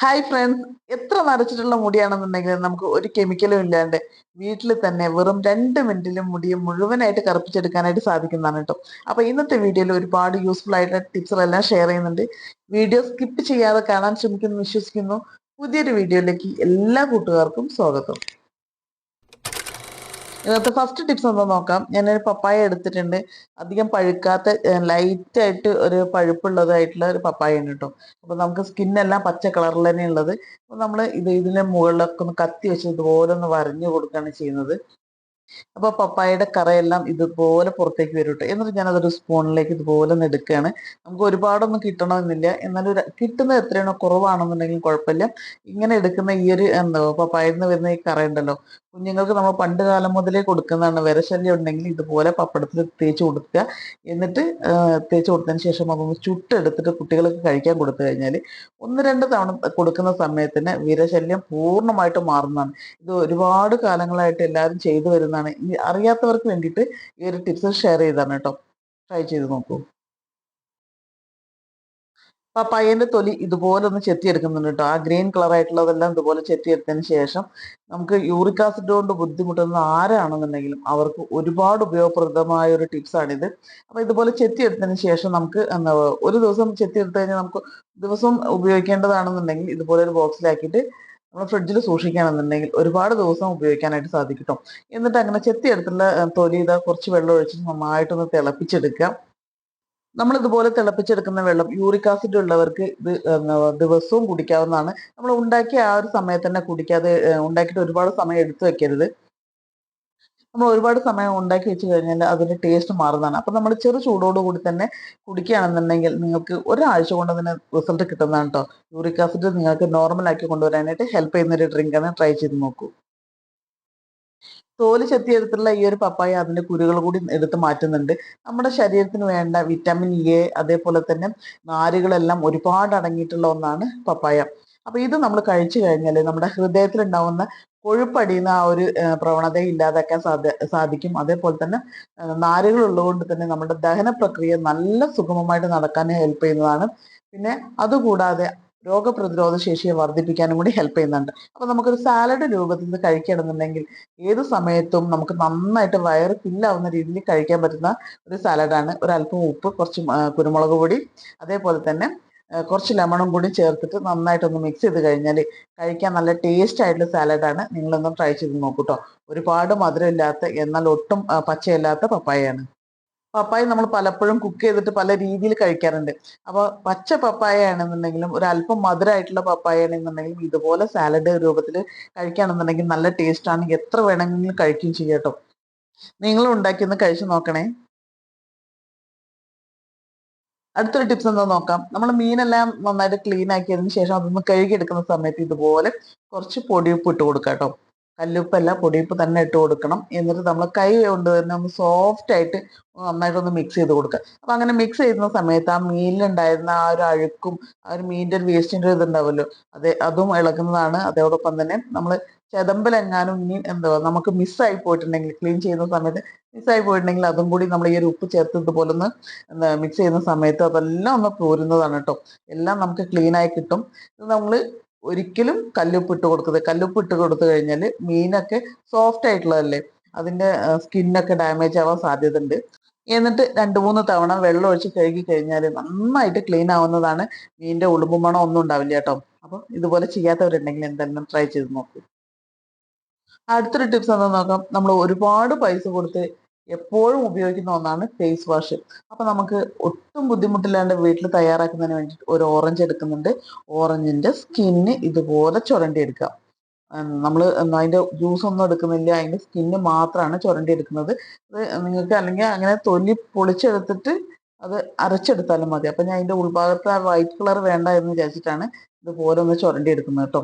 Hi friends എത്ര നരച്ചിട്ടുള്ള മുടിയാണെന്നുണ്ടെങ്കിൽ നമുക്ക് ഒരു കെമിക്കലും ഇല്ലാണ്ട് വീട്ടിൽ തന്നെ വെറും രണ്ട് മിനിറ്റിലും മുടി മുഴുവനായിട്ട് കറുപ്പിച്ചെടുക്കാനായിട്ട് സാധിക്കുന്നതാണ് കേട്ടോ. അപ്പൊ ഇന്നത്തെ വീഡിയോയിൽ ഒരുപാട് യൂസ്ഫുൾ ആയിട്ടുള്ള ടിപ്സുകളെല്ലാം ഷെയർ ചെയ്യുന്നുണ്ട്. വീഡിയോ സ്കിപ്പ് ചെയ്യാതെ കാണാൻ ശ്രമിക്കുന്നു വിശ്വസിക്കുന്നു. പുതിയൊരു വീഡിയോയിലേക്ക് എല്ലാ കൂട്ടുകാർക്കും സ്വാഗതം. ഇന്നത്തെ ഫസ്റ്റ് ടിപ്സ് ഒന്ന് നോക്കാം. ഞാനൊരു പപ്പായ എടുത്തിട്ടുണ്ട്. അധികം പഴുക്കാത്ത ലൈറ്റ് ആയിട്ട് ഒരു പഴുപ്പുള്ളതായിട്ടുള്ള ഒരു പപ്പായ ഉണ്ട് കേട്ടോ അപ്പൊ നമുക്ക് സ്കിന്നെല്ലാം പച്ച കളറിൽ തന്നെ ഉള്ളത്. അപ്പൊ നമ്മൾ ഇത് ഇതിന്റെ മുകളിലൊക്കെ ഒന്ന് കത്തി വെച്ച് ഇതുപോലെ ഒന്ന് വരഞ്ഞു കൊടുക്കുകയാണ് ചെയ്യുന്നത്. അപ്പോൾ പപ്പായയുടെ കറയെല്ലാം ഇതുപോലെ പുറത്തേക്ക് വരും കേട്ടോ എന്നിട്ട് ഞാനതൊരു സ്പൂണിലേക്ക് ഇതുപോലെ ഒന്ന് എടുക്കുകയാണ്. നമുക്ക് ഒരുപാടൊന്നും കിട്ടണമെന്നില്ല. എന്നാലും ഒരു- കിട്ടുന്നത് എത്രയാണോ കുറവാണെന്നുണ്ടെങ്കിൽ കുഴപ്പമില്ല. ഇങ്ങനെ എടുക്കുന്ന ഈ ഒരു എന്താ പപ്പായയിൽ നിന്ന് വരുന്ന ഈ കറ ഉണ്ടല്ലോ. കുഞ്ഞുങ്ങൾക്ക് നമ്മൾ പണ്ട് കാലം മുതലേ കൊടുക്കുന്നതാണ് വിരശല്യം ഉണ്ടെങ്കിൽ ഇതുപോലെ പപ്പടത്തിൽ തേച്ച് കൊടുക്കുക. എന്നിട്ട് തേച്ച് കൊടുത്തതിന് ശേഷം അതൊന്ന് ചുട്ടെടുത്തിട്ട് കുട്ടികൾക്ക് കഴിക്കാൻ കൊടുത്തു കഴിഞ്ഞാൽ ഒന്ന് രണ്ട് തവണ കൊടുക്കുന്ന സമയത്തിന് വിരശല്യം പൂർണമായിട്ട് മാറുന്നതാണ്. ഇത് ഒരുപാട് കാലങ്ങളായിട്ട് എല്ലാവരും ചെയ്തു വരുന്നതാണ്. അറിയാത്തവർക്ക് വേണ്ടിയിട്ട് ഈ ഒരു ടിപ്സ് ഷെയർ ചെയ്താണ് കേട്ടോ. ട്രൈ ചെയ്ത് നോക്കൂ. പപ്പായന്റെ തൊലി ഇതുപോലെ ഒന്ന് ചെത്തിയെടുക്കുന്നുണ്ട് കേട്ടോ. ആ ഗ്രീൻ കളർ ആയിട്ടുള്ളതെല്ലാം ഇതുപോലെ ചെത്തിയെടുത്തതിന് ശേഷം നമുക്ക് യൂറിക് ആസിഡ് കൊണ്ട് ബുദ്ധിമുട്ടുന്ന ആരാണെന്നുണ്ടെങ്കിലും അവർക്ക് ഒരുപാട് ഉപയോഗപ്രദമായ ഒരു ടിപ്സ് ആണിത്. അപ്പൊ ഇതുപോലെ ചെത്തിയെടുത്തതിന് ശേഷം നമുക്ക് എന്താ ഒരു ദിവസം ചെത്തിയെടുത്ത് കഴിഞ്ഞാൽ നമുക്ക് ദിവസം ഉപയോഗിക്കേണ്ടതാണെന്നുണ്ടെങ്കിൽ ഇതുപോലെ ഒരു ബോക്സിലാക്കിയിട്ട് നമ്മൾ ഫ്രിഡ്ജിൽ സൂക്ഷിക്കുകയാണെന്നുണ്ടെങ്കിൽ ഒരുപാട് ദിവസം ഉപയോഗിക്കാനായിട്ട് സാധിക്കും എന്നിട്ട് അങ്ങനെ ചെത്തിയെടുത്തുള്ള തൊലി ഇതാ കുറച്ച് വെള്ളം ഒഴിച്ചിട്ട് നന്നായിട്ടൊന്ന് തിളപ്പിച്ചെടുക്കുക. നമ്മൾ ഇതുപോലെ തിളപ്പിച്ചെടുക്കുന്ന വെള്ളം യൂറിക് ആസിഡ് ഉള്ളവർക്ക് ഇത് ദിവസവും കുടിക്കാവുന്നതാണ്. നമ്മൾ ഉണ്ടാക്കിയ ആ ഒരു സമയത്ത് തന്നെ കുടിക്കാതെ ഉണ്ടാക്കിയിട്ട് ഒരുപാട് സമയം എടുത്തു വെക്കരുത്. നമ്മൾ ഒരുപാട് സമയം ഉണ്ടാക്കി വെച്ച് കഴിഞ്ഞാൽ അതിന്റെ ടേസ്റ്റ് മാറുന്നതാണ്. അപ്പൊ നമ്മൾ ചെറു ചൂടോട് കൂടി തന്നെ കുടിക്കുകയാണെന്നുണ്ടെങ്കിൽ നിങ്ങൾക്ക് ഒരാഴ്ച കൊണ്ട് തന്നെ റിസൾട്ട് കിട്ടുന്നതാണ് കേട്ടോ യൂറിക് ആസിഡ് നിങ്ങൾക്ക് നോർമൽ ആക്കി കൊണ്ടുവരാനായിട്ട് ഹെൽപ്പ് ചെയ്യുന്ന ഒരു ഡ്രിങ്ക് ആണ് ട്രൈ ചെയ്ത് നോക്കൂ. തോൽ ചെത്തിയെടുത്തുള്ള ഈ ഒരു പപ്പായ അതിന്റെ കുരുകൾ കൂടി എടുത്ത് മാറ്റുന്നുണ്ട്. നമ്മുടെ ശരീരത്തിന് വേണ്ട വിറ്റാമിൻ എ അതേപോലെ തന്നെ നാരുകളെല്ലാം ഒരുപാട് അടങ്ങിയിട്ടുള്ള ഒന്നാണ് പപ്പായ. അപ്പൊ ഇത് നമ്മൾ കഴിച്ചു കഴിഞ്ഞാൽ നമ്മുടെ ഹൃദയത്തിൽ ഉണ്ടാവുന്ന കൊഴുപ്പടിയുന്ന ആ ഒരു പ്രവണത ഇല്ലാതാക്കാൻ സാധ സാധിക്കും. അതേപോലെ തന്നെ നാരുകൾ ഉള്ളതുകൊണ്ട് തന്നെ നമ്മുടെ ദഹന പ്രക്രിയ നല്ല സുഗമമായിട്ട് നടക്കാൻ ഹെൽപ്പ് ചെയ്യുന്നതാണ്. പിന്നെ അതുകൂടാതെ രോഗപ്രതിരോധ ശേഷിയെ വർദ്ധിപ്പിക്കാനും കൂടി ഹെൽപ്പ് ചെയ്യുന്നുണ്ട്. അപ്പൊ നമുക്കൊരു സാലഡ് രൂപത്തിൽ നിന്ന് കഴിക്കണമെന്നുണ്ടെങ്കിൽ ഏത് സമയത്തും നമുക്ക് നന്നായിട്ട് വയറ് ഫില്ലാവുന്ന രീതിയിൽ കഴിക്കാൻ പറ്റുന്ന ഒരു സാലഡാണ് ഒരല്പം ഉപ്പ് കുറച്ച് കുരുമുളക് പൊടി അതേപോലെ തന്നെ കുറച്ച് ലെമണും കൂടി ചേർത്തിട്ട് നന്നായിട്ടൊന്ന് മിക്സ് ചെയ്ത് കഴിഞ്ഞാൽ കഴിക്കാൻ നല്ല ടേസ്റ്റ് ആയിട്ടുള്ള സാലഡാണ് നിങ്ങളൊന്ന് ട്രൈ ചെയ്ത് നോക്കൂട്ടോ ഒരുപാട് മധുരമില്ലാത്ത എന്നാൽ ഒട്ടും പച്ചയല്ലാത്ത പപ്പായയാണ്. പപ്പായ നമ്മൾ പലപ്പോഴും കുക്ക് ചെയ്തിട്ട് പല രീതിയിൽ കഴിക്കാറുണ്ട്. അപ്പോൾ പച്ച പപ്പായ ആണെന്നുണ്ടെങ്കിലും ഒരു അല്പം മധുരമായിട്ടുള്ള പപ്പായ ആണെന്നുണ്ടെങ്കിലും ഇതുപോലെ സാലഡ് രൂപത്തിൽ കഴിക്കുകയാണെന്നുണ്ടെങ്കിൽ നല്ല ടേസ്റ്റ് ആണ്. എത്ര വേണമെങ്കിലും കഴിക്കുകയും ചെയ്യാം കേട്ടോ നിങ്ങളും ഉണ്ടാക്കിയൊന്ന് കഴിച്ചു നോക്കണേ. അടുത്തൊരു ടിപ്സ് എന്താ നോക്കാം. നമ്മൾ മീനെല്ലാം നന്നായിട്ട് ക്ലീൻ ആക്കിയതിന് ശേഷം അതൊന്ന് കഴുകിയെടുക്കുന്ന സമയത്ത് ഇതുപോലെ കുറച്ച് പൊടിയുപ്പ് ഇട്ട് കൊടുക്കാം കേട്ടോ കല്ലുപ്പല്ല പൊടിയുപ്പ് തന്നെ ഇട്ട് കൊടുക്കണം. എന്നിട്ട് നമ്മൾ കൈ കൊണ്ട് തന്നെ ഒന്ന് സോഫ്റ്റ് ആയിട്ട് നന്നായിട്ടൊന്ന് മിക്സ് ചെയ്ത് കൊടുക്കുക. അപ്പൊ അങ്ങനെ മിക്സ് ചെയ്യുന്ന സമയത്ത് ആ മീനിലുണ്ടായിരുന്ന ആ ഒരു അഴുക്കും ആ ഒരു മീനിന്റെ ഒരു വേസ്റ്റിന്റെ ഒരു ഇതുണ്ടാവുമല്ലോ അതെ അതും ഇളകുന്നതാണ്. അതോടൊപ്പം തന്നെ നമ്മൾ ചെതമ്പലെങ്ങാനും ഇനി എന്താ നമുക്ക് മിസ്സായി പോയിട്ടുണ്ടെങ്കിൽ ക്ലീൻ ചെയ്യുന്ന സമയത്ത് മിസ്സായി പോയിട്ടുണ്ടെങ്കിൽ അതും കൂടി നമ്മൾ ഈ ഒരു ഉപ്പ് ചേർത്ത് ഇതുപോലെ ഒന്ന് എന്താ മിക്സ് ചെയ്യുന്ന സമയത്ത് അതെല്ലാം ഒന്ന് പോരുന്നതാണ് കേട്ടോ എല്ലാം നമുക്ക് ക്ലീൻ ആയി കിട്ടും. ഇത് നമ്മൾ ഒരിക്കലും കല്ലുപ്പ് ഇട്ട് കൊടുക്കരുത്. കല്ലുപ്പ് ഇട്ട് കൊടുത്തു കഴിഞ്ഞാൽ മീനൊക്കെ സോഫ്റ്റ് ആയിട്ടുള്ളതല്ലേ? അതിന്റെ സ്കിന്നൊക്കെ ഡാമേജ് ആവാൻ സാധ്യത ഉണ്ട് എന്നിട്ട് രണ്ട് മൂന്ന് തവണ വെള്ളം ഒഴിച്ച് കഴുകി കഴിഞ്ഞാൽ നന്നായിട്ട് ക്ലീൻ ആവുന്നതാണ് മീനിന്റെ ഉളുമ്പ് മണം ഒന്നും ഉണ്ടാവില്ല കേട്ടോ. അപ്പോൾ ഇതുപോലെ ചെയ്യാത്തവരുണ്ടെങ്കിൽ എന്തായാലും ട്രൈ ചെയ്ത് നോക്കൂ. അടുത്തൊരു ടിപ്സ് എന്താ നോക്കാം. നമ്മൾ ഒരുപാട് പൈസ കൊടുത്ത് എപ്പോഴും ഉപയോഗിക്കുന്ന ഒന്നാണ് ഫേസ് വാഷ് അപ്പൊ നമുക്ക് ഒട്ടും ബുദ്ധിമുട്ടില്ലാണ്ട് വീട്ടിൽ തയ്യാറാക്കുന്നതിന് വേണ്ടിയിട്ട് ഒരു ഓറഞ്ച് എടുക്കുന്നുണ്ട്. ഓറഞ്ചിന്റെ സ്കിന്ന് ഇതുപോലെ ചുരണ്ടി എടുക്കാം നമ്മൾ അതിന്റെ ജ്യൂസ് ഒന്നും എടുക്കുന്നില്ല. അതിന്റെ സ്കിന്ന് മാത്രമാണ് ചുരണ്ടി എടുക്കുന്നത് അത് നിങ്ങൾക്ക് അല്ലെങ്കിൽ അങ്ങനെ തൊലി പൊളിച്ചെടുത്തിട്ട് അത് അരച്ചെടുത്താലും മതി. അപ്പൊ ഞാൻ അതിന്റെ ഉൾഭാഗത്ത് ആ വൈറ്റ് കളർ വേണ്ട എന്ന് വിചാരിച്ചിട്ടാണ് ഇതുപോലെ ഒന്ന് ചുരണ്ടി എടുക്കുന്നത് കേട്ടോ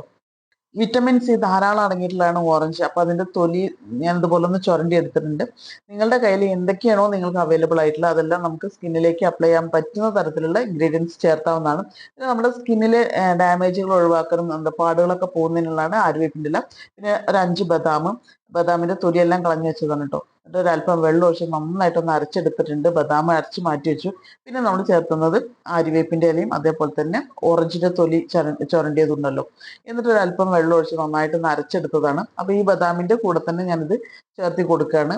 വിറ്റമിൻ സി ധാരാളം അടങ്ങിയിട്ടുള്ളതാണ് ഓറഞ്ച് അപ്പൊ അതിന്റെ തൊലി ഞാൻ ഇതുപോലെ ഒന്ന് ചുരണ്ടി എടുത്തിട്ടുണ്ട്. നിങ്ങളുടെ കയ്യിൽ എന്തൊക്കെയാണോ നിങ്ങൾക്ക് അവൈലബിൾ ആയിട്ടുള്ള അതെല്ലാം നമുക്ക് സ്കിന്നിലേക്ക് അപ്ലൈ ചെയ്യാൻ പറ്റുന്ന തരത്തിലുള്ള ഇൻഗ്രീഡിയൻസ് ചേർത്താവുന്നതാണ്. നമ്മുടെ സ്കിന്നിലെ ഡാമേജുകൾ ഒഴിവാക്കാനും എന്താ പാടുകളൊക്കെ പോകുന്നതിനുള്ളതാണ് ആര്യവേപ്പിന്റെ ഇല പിന്നെ ഒരു അഞ്ച് ബദാം ബദാമിന്റെ തൊലിയെല്ലാം കളഞ്ഞു വെച്ചതാണ് കേട്ടോ എന്നിട്ട് ഒരല്പം വെള്ളം ഒഴിച്ച് നന്നായിട്ടൊന്ന് അരച്ചെടുത്തിട്ടുണ്ട്. ബദാം അരച്ച് മാറ്റി വെച്ചു. പിന്നെ നമ്മൾ ചേർക്കുന്നത് ആര്യവേപ്പിന്റെ ഇലയും അതേപോലെ തന്നെ ഓറഞ്ചിന്റെ തൊലി ചര ചുരണ്ടിയതുണ്ടല്ലോ. എന്നിട്ട് ഒരല്പം വെള്ളം ഒഴിച്ച് നന്നായിട്ടൊന്ന് അരച്ചെടുത്തതാണ്. അപ്പോൾ ഈ ബദാമിന്റെ കൂടെ തന്നെ ഞാനിത് ചേർത്തി കൊടുക്കുകയാണ്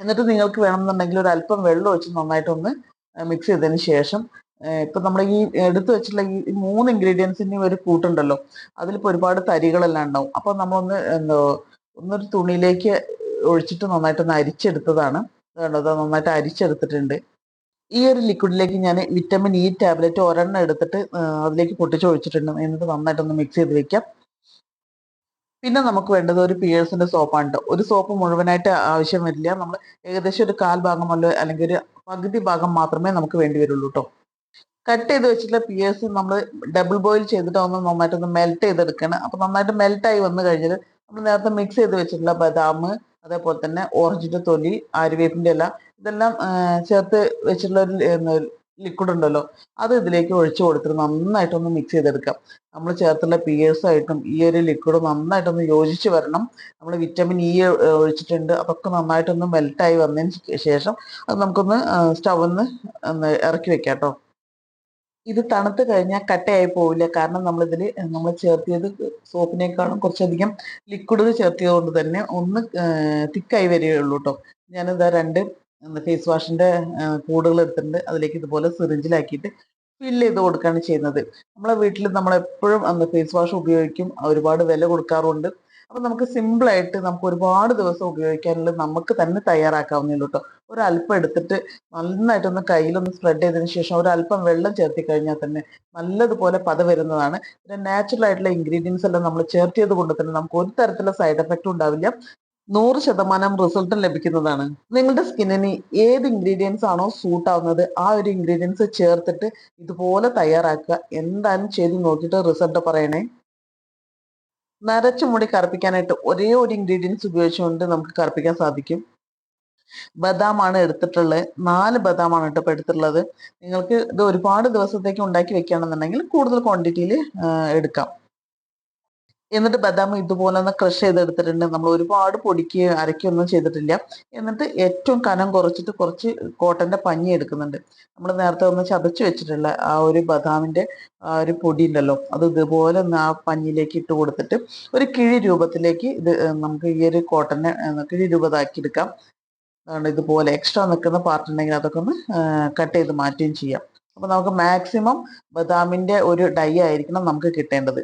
എന്നിട്ട് നിങ്ങൾക്ക് വേണമെന്നുണ്ടെങ്കിൽ ഒരു അല്പം വെള്ളം ഒഴിച്ച് നന്നായിട്ടൊന്ന് മിക്സ് ചെയ്തതിന് ശേഷം ഇപ്പൊ നമ്മൾ ഈ എടുത്തു വെച്ചിട്ടുള്ള ഈ മൂന്ന് ഇൻഗ്രീഡിയൻസിന്റെയും ഒരു കൂട്ടുണ്ടല്ലോ. അതിലിപ്പോ ഒരുപാട് തരികളെല്ലാം ഉണ്ടാവും. അപ്പൊ നമ്മളൊന്ന് എന്തോ ഒന്നൊരു തുണിയിലേക്ക് ഒഴിച്ചിട്ട് നന്നായിട്ടൊന്ന് അരിച്ചെടുത്തതാണ്. അതുകൊണ്ട് അത് നന്നായിട്ട് അരിച്ചെടുത്തിട്ടുണ്ട്. ഈ ഒരു ലിക്വിഡിലേക്ക് ഞാൻ വിറ്റമിൻ ഇ ടാബ്ലറ്റ് ഒരെണ്ണം എടുത്തിട്ട് അതിലേക്ക് പൊട്ടിച്ച് ഒഴിച്ചിട്ടുണ്ട്. എന്നിട്ട് നന്നായിട്ടൊന്ന് മിക്സ് ചെയ്ത് വെക്കാം. പിന്നെ നമുക്ക് വേണ്ടത് ഒരു പിയേഴ്സിന്റെ സോപ്പാണ് ട്ടോ. ഒരു സോപ്പ് മുഴുവനായിട്ട് ആവശ്യം വരില്ല. നമ്മൾ ഏകദേശം ഒരു കാൽ ഭാഗമല്ലോ അല്ലെങ്കിൽ ഒരു പകുതി ഭാഗം മാത്രമേ നമുക്ക് വേണ്ടി വരുള്ളൂ കേട്ടോ കട്ട് ചെയ്ത് വെച്ചിട്ടുള്ള പിയേഴ്സ് നമ്മൾ ഡബിൾ ബോയിൽ ചെയ്തിട്ട് ഒന്ന് നന്നായിട്ടൊന്ന് മെൽറ്റ് ചെയ്തെടുക്കണം. അപ്പൊ നന്നായിട്ട് മെൽറ്റ് ആയി വന്നു കഴിഞ്ഞാൽ നമ്മൾ നേരത്തെ മിക്സ് ചെയ്ത് വെച്ചിട്ടുള്ള ബദാം അതേപോലെ തന്നെ ഓറഞ്ചിന്റെ തൊലി ആര്യവേപ്പിന്റെ ഇല ഇതെല്ലാം ചേർത്ത് വെച്ചിട്ടുള്ള ഒരു ലിക്വിഡ് ഉണ്ടല്ലോ. അത് ഇതിലേക്ക് ഒഴിച്ചു കൊടുത്തിട്ട് നന്നായിട്ടൊന്ന് മിക്സ് ചെയ്തെടുക്കാം. നമ്മൾ ചേർത്തുള്ള പിയേഴ്സായിട്ടും ഈ ഒരു ലിക്വിഡ് നന്നായിട്ടൊന്ന് യോജിച്ച് വരണം. നമ്മൾ വിറ്റമിൻ ഇ ഒഴിച്ചിട്ടുണ്ട്. അതൊക്കെ നന്നായിട്ടൊന്ന് മെൽറ്റായി വന്നതിന് ശേഷം അത് നമുക്കൊന്ന് സ്റ്റൗന്ന് ഇറക്കി വെക്കാം കേട്ടോ ഇത് തണുത്ത് കഴിഞ്ഞാൽ കട്ടയായി പോവില്ല. കാരണം നമ്മളിതിൽ നമ്മൾ ചേർത്തിയത് സോപ്പിനേക്കാളും കുറച്ചധികം ലിക്വിഡ് ചേർത്തിയത് കൊണ്ട് തന്നെ ഒന്ന് തിക്കായി വരികയുള്ളൂ കേട്ടോ ഞാനിതാ രണ്ട് ഫേസ് വാഷിന്റെ കൂടുകൾ എടുത്തിട്ടുണ്ട്. അതിലേക്ക് ഇതുപോലെ സിറിഞ്ചിലാക്കിയിട്ട് ഫില്ല് ചെയ്ത് കൊടുക്കുകയാണ് ചെയ്യുന്നത്. നമ്മളെ വീട്ടിൽ നമ്മൾ എപ്പോഴും അന്ന് ഫേസ് വാഷ് ഉപയോഗിക്കും. ഒരുപാട് വില കൊടുക്കാറുണ്ട്. അപ്പം നമുക്ക് സിമ്പിളായിട്ട് നമുക്ക് ഒരുപാട് ദിവസം ഉപയോഗിക്കാനുള്ള നമുക്ക് തന്നെ തയ്യാറാക്കാവുന്നേ ഉള്ളൂ കേട്ടോ ഒരല്പം എടുത്തിട്ട് നന്നായിട്ടൊന്ന് കയ്യിലൊന്ന് സ്പ്രെഡ് ചെയ്തതിന് ശേഷം ഒരല്പം വെള്ളം ചേർത്തി കഴിഞ്ഞാൽ തന്നെ നല്ലതുപോലെ പത വരുന്നതാണ്. പിന്നെ നാച്ചുറൽ ആയിട്ടുള്ള ഇൻഗ്രീഡിയൻസ് എല്ലാം നമ്മൾ ചേർത്തിയത് കൊണ്ട് തന്നെ നമുക്ക് ഒരു തരത്തിലുള്ള സൈഡ് എഫക്റ്റും ഉണ്ടാവില്ല. നൂറ് ശതമാനം റിസൾട്ടും ലഭിക്കുന്നതാണ്. നിങ്ങളുടെ സ്കിന്നിന് ഏത് ഇൻഗ്രീഡിയൻസ് ആണോ സൂട്ട് ആവുന്നത് ആ ഒരു ഇൻഗ്രീഡിയൻസ് ചേർത്തിട്ട് ഇതുപോലെ തയ്യാറാക്കുക. എന്തായാലും ചെയ്ത് നോക്കിയിട്ട് റിസൾട്ട് പറയണേ. നരച്ച മുടി കറുപ്പിക്കാനായിട്ട് ഒരേ ഒരു ഇൻഗ്രീഡിയൻസ് ഉപയോഗിച്ചുകൊണ്ട് നമുക്ക് കറുപ്പിക്കാൻ സാധിക്കും. ബദാമാണ് എടുത്തിട്ടുള്ളത് നാല് ബദാമാണ് കേട്ടോ ഇപ്പോൾ എടുത്തിട്ടുള്ളത്. നിങ്ങൾക്ക് ഇത് ഒരുപാട് ദിവസത്തേക്ക് ഉണ്ടാക്കി വെക്കുകയാണെന്നുണ്ടെങ്കിൽ കൂടുതൽ ക്വാണ്ടിറ്റിയിൽ എടുക്കാം. എന്നിട്ട് ബദാം ഇതുപോലെ ഒന്ന് ക്രഷ് ചെയ്തെടുത്തിട്ടുണ്ട്. നമ്മൾ ഒരുപാട് പൊടിക്ക് അരയ്ക്കൊന്നും ചെയ്തിട്ടില്ല. എന്നിട്ട് ഏറ്റവും കനം കുറച്ചിട്ട് കുറച്ച് കോട്ടന്റെ പഞ്ഞി എടുക്കുന്നുണ്ട്. നമ്മൾ നേരത്തെ ഒന്ന് ചതച്ച് വെച്ചിട്ടുള്ള ആ ഒരു ബദാമിന്റെ ആ ഒരു പൊടി ഉണ്ടല്ലോ. അത് ഇതുപോലെ ഒന്ന് ആ പഞ്ഞിയിലേക്ക് ഇട്ട് കൊടുത്തിട്ട് ഒരു കിഴി രൂപത്തിലേക്ക് ഇത് നമുക്ക് ഈ ഒരു കോട്ടനെ കിഴി രൂപതാക്കി എടുക്കാം. അതുകൊണ്ട് ഇതുപോലെ എക്സ്ട്രാ നിൽക്കുന്ന പാർട്ട് ഉണ്ടെങ്കിൽ അതൊക്കെ ഒന്ന് കട്ട് ചെയ്ത് മാറ്റുകയും ചെയ്യാം. അപ്പൊ നമുക്ക് മാക്സിമം ബദാമിന്റെ ഒരു ഡൈ ആയിരിക്കണം നമുക്ക് കിട്ടേണ്ടത്.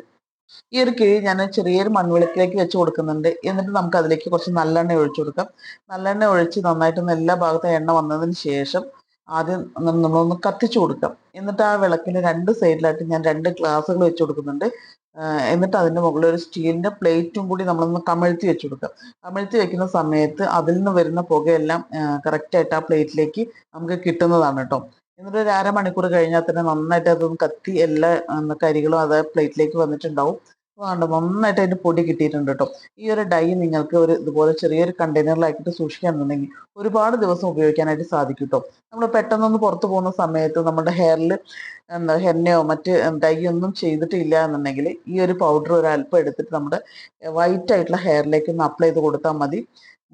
ഈ ഒരു കിഴി ഞാൻ ചെറിയൊരു മൺവിളക്കിലേക്ക് വെച്ച് കൊടുക്കുന്നുണ്ട്. എന്നിട്ട് നമുക്ക് അതിലേക്ക് കുറച്ച് നല്ലെണ്ണ ഒഴിച്ചു കൊടുക്കാം. നല്ലെണ്ണ ഒഴിച്ച് നന്നായിട്ടൊന്ന് എല്ലാ ഭാഗത്തും എണ്ണ വന്നതിന് ശേഷം ആദ്യം നമ്മളൊന്ന് കത്തിച്ചു കൊടുക്കാം. എന്നിട്ട് ആ വിളക്കിന് രണ്ട് സൈഡിലായിട്ട് ഞാൻ രണ്ട് ഗ്ലാസ്സുകൾ വെച്ച് കൊടുക്കുന്നുണ്ട്. എന്നിട്ട് അതിന്റെ മുകളിൽ ഒരു സ്റ്റീലിന്റെ പ്ലേറ്റും കൂടി നമ്മളൊന്ന് കമഴ്ത്തി വെച്ച് കൊടുക്കാം. കമഴ്ത്തി വെക്കുന്ന സമയത്ത് അതിൽ നിന്ന് വരുന്ന പുകയെല്ലാം കറക്റ്റായിട്ട് ആ പ്ലേറ്റിലേക്ക് നമുക്ക് കിട്ടുന്നതാണ് കേട്ടോ. എന്നിട്ട് ഒരു അരമണിക്കൂർ കഴിഞ്ഞാൽ തന്നെ നന്നായിട്ട് അതൊന്ന് കത്തി എല്ലാ കരികളും അത് പ്ലേറ്റിലേക്ക് വന്നിട്ടുണ്ടാവും. വേണ്ട നന്നായിട്ട് അതിന്റെ പൊടി കിട്ടിയിട്ടുണ്ട് കേട്ടോ. ഈ ഒരു ഡൈ നിങ്ങൾക്ക് ഒരു ഇതുപോലെ ചെറിയൊരു കണ്ടെയ്നറിലാക്കിയിട്ട് സൂക്ഷിക്കുകയാണെന്നുണ്ടെങ്കിൽ ഒരുപാട് ദിവസം ഉപയോഗിക്കാനായിട്ട് സാധിക്കും കേട്ടോ. നമ്മൾ പെട്ടെന്നൊന്ന് പുറത്തു പോകുന്ന സമയത്ത് നമ്മുടെ ഹെയറിൽ എന്താ ഹെന്നയോ മറ്റ് ഡൈ ഒന്നും ചെയ്തിട്ടില്ല എന്നുണ്ടെങ്കിൽ ഈ ഒരു പൗഡർ ഒരു അല്പം എടുത്തിട്ട് നമ്മുടെ വൈറ്റ് ആയിട്ടുള്ള ഹെയറിലേക്ക് ഒന്ന് അപ്ലൈ ചെയ്ത് കൊടുത്താൽ മതി.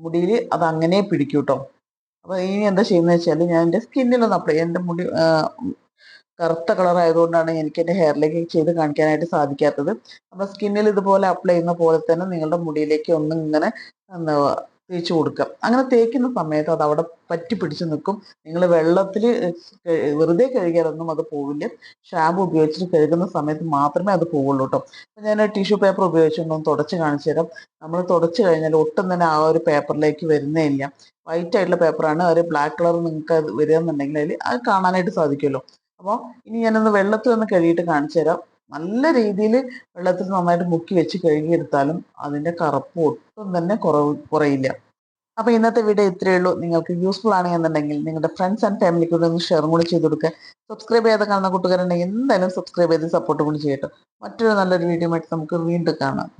മുടിയിൽ അത് അങ്ങനെ പിടിക്കും കേട്ടോ. അപ്പോൾ ഇനി എന്താ ചെയ്യുന്നത് വെച്ചാൽ ഞാൻ എന്റെ സ്കിന്നിലൊന്ന് അപ്ലൈ എന്റെ മുടി കറുത്ത കളർ ആയതുകൊണ്ടാണ് എനിക്ക് എന്റെ ഹെയറിലേക്ക് ചെയ്ത് കാണിക്കാനായിട്ട് സാധിക്കാത്തത്. നമ്മുടെ സ്കിന്നിൽ ഇതുപോലെ അപ്ലൈ ചെയ്യുന്ന പോലെ തന്നെ നിങ്ങളുടെ മുടിയിലേക്ക് ഒന്നും ഇങ്ങനെ തേച്ച് കൊടുക്കുക അങ്ങനെ തേക്കുന്ന സമയത്ത് അത് അവിടെ പറ്റി പിടിച്ച് നിൽക്കും. നിങ്ങൾ വെള്ളത്തിൽ വെറുതെ കഴുകിയാലൊന്നും അത് പോവില്ല. ഷാമ്പു ഉപയോഗിച്ചിട്ട് കഴുകുന്ന സമയത്ത് മാത്രമേ അത് പോവുള്ളൂ കേട്ടോ അപ്പം ഞാൻ ടിഷ്യൂ പേപ്പർ ഉപയോഗിച്ചുകൊണ്ടൊന്ന് തുടച്ച് കാണിച്ചു തരാം. നമ്മൾ തുടച്ച് കഴിഞ്ഞാൽ ഒട്ടും തന്നെ ആ ഒരു പേപ്പറിലേക്ക് വരുന്നേ ഇല്ല. വൈറ്റ് ആയിട്ടുള്ള പേപ്പറാണ് ഒരു ബ്ലാക്ക് കളർ നിങ്ങൾക്ക് അത് വരിക എന്നുണ്ടെങ്കിൽ അതിൽ അത് കാണാനായിട്ട് സാധിക്കുമല്ലോ. അപ്പോൾ ഇനി ഞാനൊന്ന് വെള്ളത്തിൽ ഒന്ന് കഴുകിയിട്ട് കാണിച്ചു തരാം. നല്ല രീതിയിൽ വെള്ളത്തിൽ നന്നായിട്ട് മുക്കി വെച്ച് കഴുകിയെടുത്താലും അതിന്റെ കറുപ്പ് ഒട്ടും തന്നെ കുറവ് കുറയില്ല. അപ്പൊ ഇന്നത്തെ വീഡിയോ ഇത്രയേ ഉള്ളൂ. നിങ്ങൾക്ക് യൂസ്ഫുൾ ആണെന്നുണ്ടെങ്കിൽ നിങ്ങളുടെ ഫ്രണ്ട്സ് ആൻഡ് ഫാമിലിക്ക് കൂടെ ഒന്ന് ഷെയറും കൂടി ചെയ്ത് കൊടുക്കുക സബ്സ്ക്രൈബ് ചെയ്ത കാണുന്ന കൂട്ടുകാരുണ്ടെങ്കിൽ എന്തായാലും സബ്സ്ക്രൈബ് ചെയ്ത് സപ്പോർട്ട് കൂടി ചെയ്യട്ടോ. മറ്റൊരു നല്ലൊരു വീഡിയോ ആയിട്ട് നമുക്ക് വീണ്ടും കാണാം.